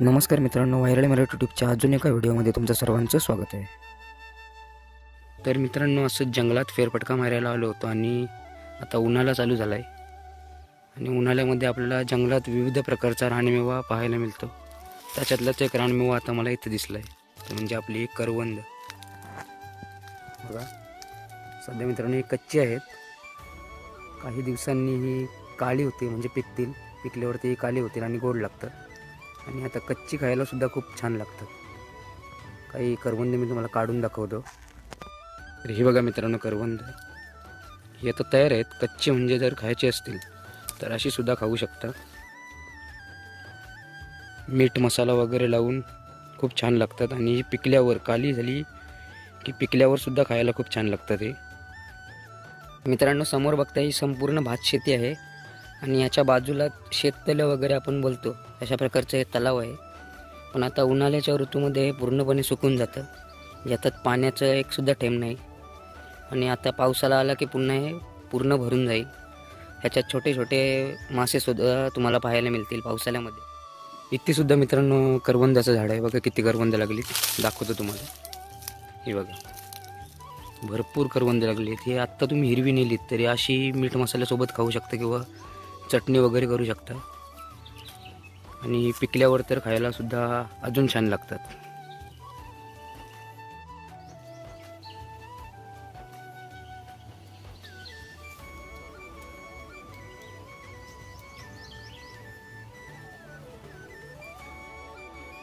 नमस्कार मित्रांनो व्हायरल मराठी ट्यूबच्या अजून एका व्हिडिओमध्ये तुमचं सर्वांचं स्वागत आहे. तर मित्रांनो असं जंगलात फेरफटका मारायला आलो होतो आणि आता उन्हाळा चालू झाला आहे आणि उन्हाळ्यामध्ये आपल्याला जंगलात विविध प्रकारचा रानमेवा पाहायला मिळतो. त्याच्यातलाच एक रानमेवा आता मला इथं दिसला आहे म्हणजे आपली करवंद. बघा सध्या मित्रांनो ही कच्ची आहेत. काही दिवसांनी ही काळी होते म्हणजे पिकतील. पिकल्यावरती काळी होतील आणि गोड लागतात. आणि आता कच्ची खायलासुद्धा खूप छान लागतात काही करवंद मी तुम्हाला काढून दाखवतो. तर ही बघा मित्रांनो करवंद. हे आता तयार आहेत. कच्ची म्हणजे जर खायचे असतील तर अशी सुद्धा खाऊ शकता. मीठ मसाला वगैरे लावून खूप छान लागतात. आणि ही पिकल्यावर काली झाली की पिकल्यावर सुद्धा खायला खूप छान लागतात हे मित्रांनो समोर बघता ही संपूर्ण भात शेती आहे. आणि याच्या बाजूला शेततलं वगैरे आपण बोलतो. अशा प्रकारचं हे तलाव आहे. पण आता उन्हाळ्याच्या ऋतूमध्ये हे पूर्णपणे सुकून जातं. याच्यात पाण्याचं एकसुद्धा सुद्धा नाही. आणि आता पावसाला आला की पुन्हा हे पूर्ण भरून जाईल. ह्याच्यात छोटे छोटे मासेसुद्धा तुम्हाला पाहायला मिळतील पावसाळ्यामध्ये. इथेसुद्धा मित्रांनो करवंदाचं झाड आहे. बघा किती करवंद लागली. दाखवतो तुम्हाला. हे बघा. भरपूर करवंद लागली आहेत हे आत्ता तुम्ही हिरवी नेलीत तरी अशी मीठ मसाल्यासोबत खाऊ शकता किंवा चटणी वगैरे करू शकता. आणि पिकल्यावर तर खायला सुद्धा अजून छान लागतात.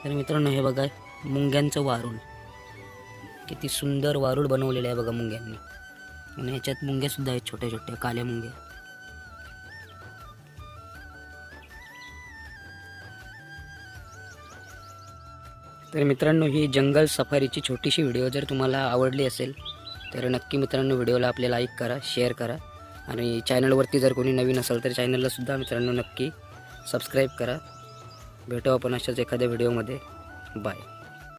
तर मित्रांनो हे बघा मुंग्यांचं वारूळ किती सुंदर वारूळ बनवलेलं आहे बघा मुंग्यांनी. आणि ह्याच्यात मुंग्यासुद्धा आहेत छोट्या छोट्या काल्या मुंग्या. तर मित्रांनो ही जंगल सफारीची छोटीशी व्हिडिओ जर तुम्हाला आवडली असेल तर नक्की मित्रांनो व्हिडिओला आपले लाईक करा शेअर करा. आणि चॅनलवरती जर कोणी नवीन असेल तर चॅनललासुद्धा मित्रांनो नक्की सबस्क्राईब करा. भेटू आपण अशाच एखाद्या व्हिडिओमध्ये. बाय